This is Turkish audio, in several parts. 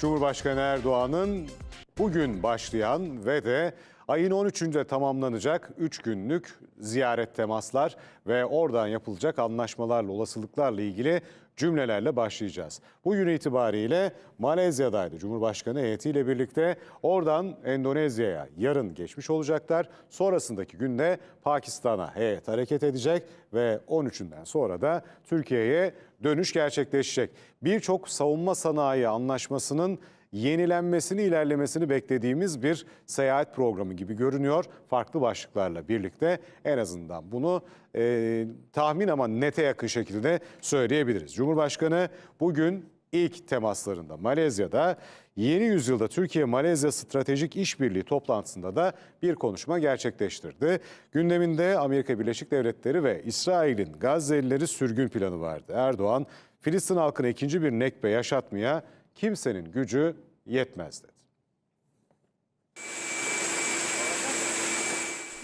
Cumhurbaşkanı Erdoğan'ın bugün başlayan ve de ayın 13'ünde tamamlanacak 3 günlük ziyaret temaslar ve oradan yapılacak anlaşmalarla, olasılıklarla ilgili cümlelerle başlayacağız. Bugün itibariyle Malezya'daydı Cumhurbaşkanı heyetiyle birlikte. Oradan Endonezya'ya yarın geçmiş olacaklar. Sonrasındaki günde Pakistan'a heyet hareket edecek ve 13'ünden sonra da Türkiye'ye dönüş gerçekleşecek. Birçok savunma sanayi anlaşmasının yenilenmesini, ilerlemesini beklediğimiz bir seyahat programı gibi görünüyor. Farklı başlıklarla birlikte en azından bunu e, tahmin ama nete yakın şekilde söyleyebiliriz. Cumhurbaşkanı bugün ilk temaslarında Malezya'da yeni yüzyılda Türkiye-Malezya Stratejik İşbirliği toplantısında da bir konuşma gerçekleştirdi. Gündeminde Amerika Birleşik Devletleri ve İsrail'in Gazze'lileri sürgün planı vardı. Erdoğan, Filistin halkına ikinci bir nekbe yaşatmaya kimsenin gücü yetmez dedi.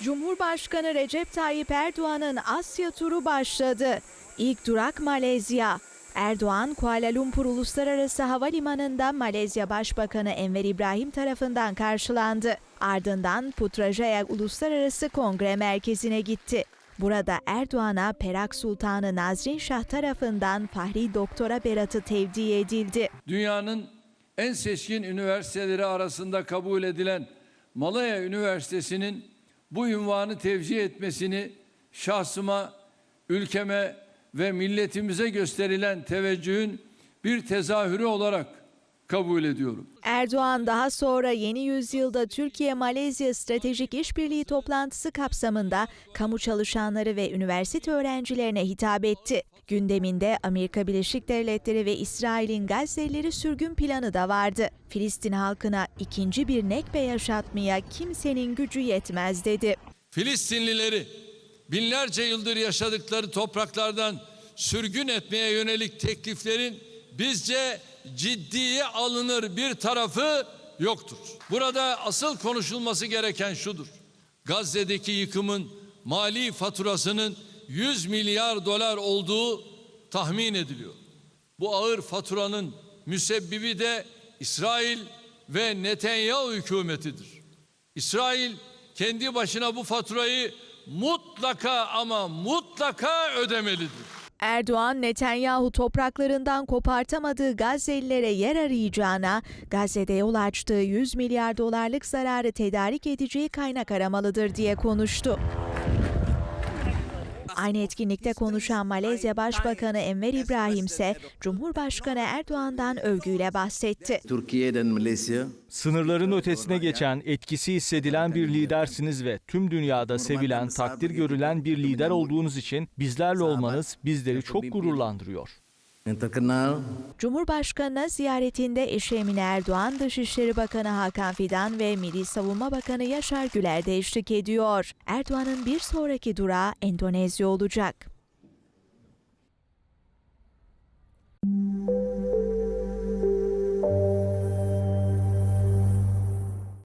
Cumhurbaşkanı Recep Tayyip Erdoğan'ın Asya turu başladı. İlk durak Malezya. Erdoğan, Kuala Lumpur Uluslararası Havalimanı'nda Malezya Başbakanı Enver İbrahim tarafından karşılandı. Ardından Putrajaya Uluslararası Kongre Merkezi'ne gitti. Burada Erdoğan'a Perak Sultanı Nazrin Şah tarafından Fahri Doktora Beratı tevdi edildi. dünyanın en seçkin üniversiteleri arasında kabul edilen Malaya Üniversitesi'nin bu ünvanı tevcih etmesini şahsıma, ülkeme ve milletimize gösterilen teveccühün bir tezahürü olarak kabul ediyorum. Erdoğan daha sonra yeni yüzyılda Türkiye-Malezya Stratejik İşbirliği toplantısı kapsamında kamu çalışanları ve üniversite öğrencilerine hitap etti. Gündeminde Amerika Birleşik Devletleri ve İsrail'in Gazze'lileri sürgün planı da vardı. Filistin halkına ikinci bir nekbe yaşatmaya kimsenin gücü yetmez dedi. Filistinlileri binlerce yıldır yaşadıkları topraklardan sürgün etmeye yönelik tekliflerin bizce ciddiye alınır bir tarafı yoktur. Burada asıl konuşulması gereken şudur. Gazze'deki yıkımın mali faturasının 100 milyar dolar olduğu tahmin ediliyor. Bu ağır faturanın müsebbibi de İsrail ve Netanyahu hükümetidir. İsrail kendi başına bu faturayı mutlaka ama mutlaka ödemelidir. Erdoğan, Netanyahu topraklarından kopartamadığı Gazze'lilere yer arayacağına, Gazze'de yol açtığı 100 milyar dolarlık zararı tedarik edeceği kaynak aramalıdır diye konuştu. Aynı etkinlikte konuşan Malezya Başbakanı Enver İbrahim ise Cumhurbaşkanı Erdoğan'dan övgüyle bahsetti. Türkiye dan Malaysia Sınırların ötesine geçen, etkisi hissedilen bir lidersiniz ve tüm dünyada sevilen, takdir görülen bir lider olduğunuz için bizlerle olmanız bizleri çok gururlandırıyor. Yang Cumhurbaşkanına ziyaretinde eşi Emine Erdoğan, Dışişleri Bakanı Hakan Fidan ve Milli Savunma Bakanı Yaşar Güler de eşlik ediyor. Erdoğan'ın bir sonraki durağı Endonezya olacak.